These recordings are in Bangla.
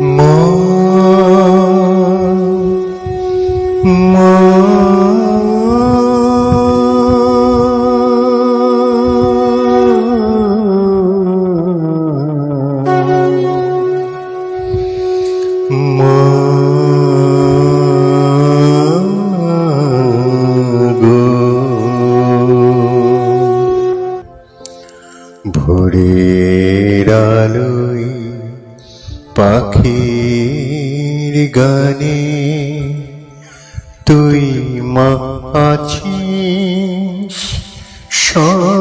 মা পাখির গানে তুই মা আছিস? সর্বখানে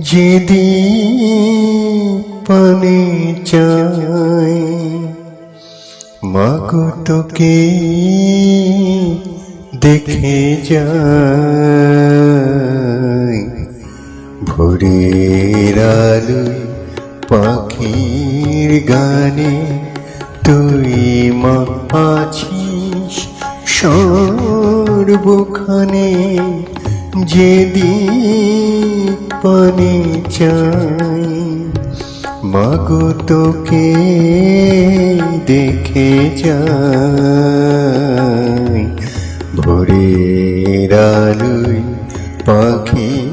যেদি পানে চাই মাগো তোকে দেখে যাই ভোরের আলোয় পাখির গানে, তুই মা আছিস সর্বখানে যেদিক পানে চাই। মাগো তোকে দেখে যাই। ভোরের আলোয়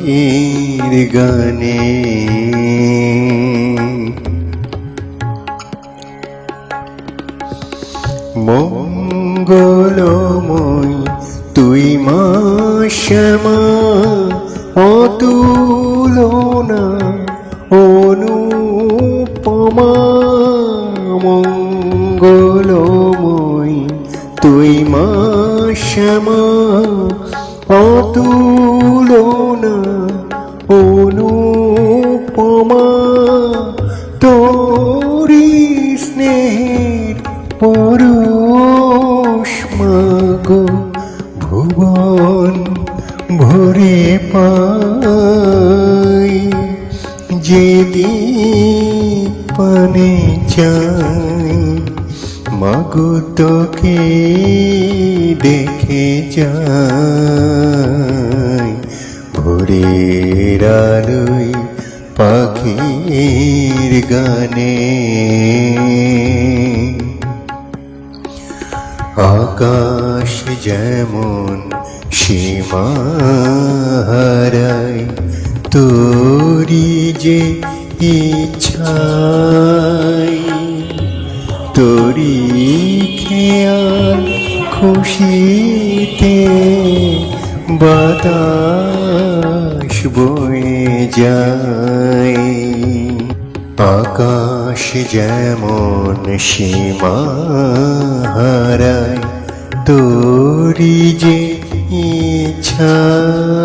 পাখির গানে। মঙ্গলময় তুই মা শ্যামা অতুলনা অনুপমা। মঙ্গলময় তুই মা শ্যামা অতুলনা যেদি পানে চাই মাগো তোকে দেখে যাই। ভোরের আলোয় পাখির গানে। আকাশ যেমন সীমা হারায় তোরি যে ইচ্ছাই তোরি খেয়াল খুশিতে বাতাস বয়ে যায়। আকাশ যেমন সীমা হারায় তোরি যে ইচ্ছাই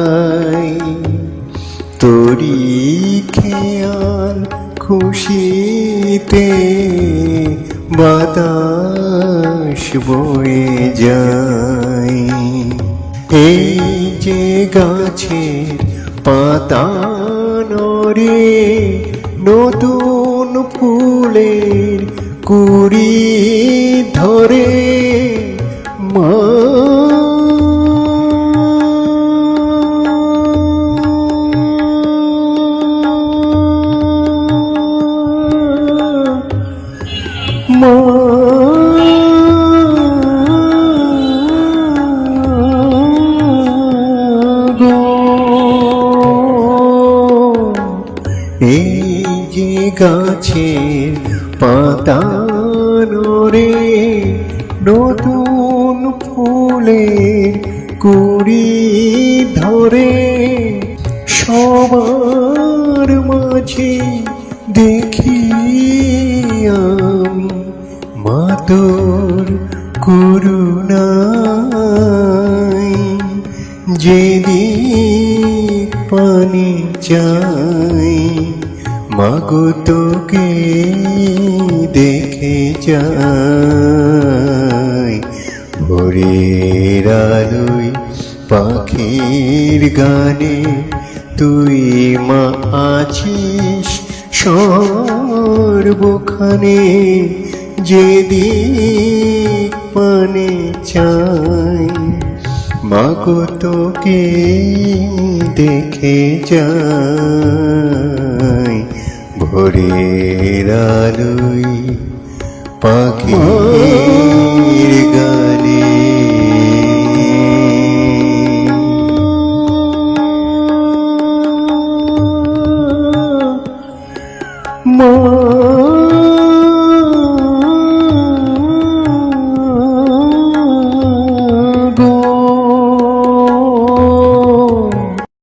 তোরি খেয়াল খুশিতে বাতাস বয়ে যায়। এই যে গাছের পাতা নরে নতুন ফুলের কুড়ি ধরে এই যে গাছের পাতা নরে নতুন ফুলের কুড়ি ধরে, সবার মাঝে দেখি আমি মাতর করুণাই যেদিক পানি চাই। মাগো তোকে দেখে যাই ভোরের আলোয় পাখির গানে তুই মা আছিস সর্বখানে যেদিক পানে চাই। মাগো তোকে দেখে যাই ভোরের আলোই পাখি গানে। মা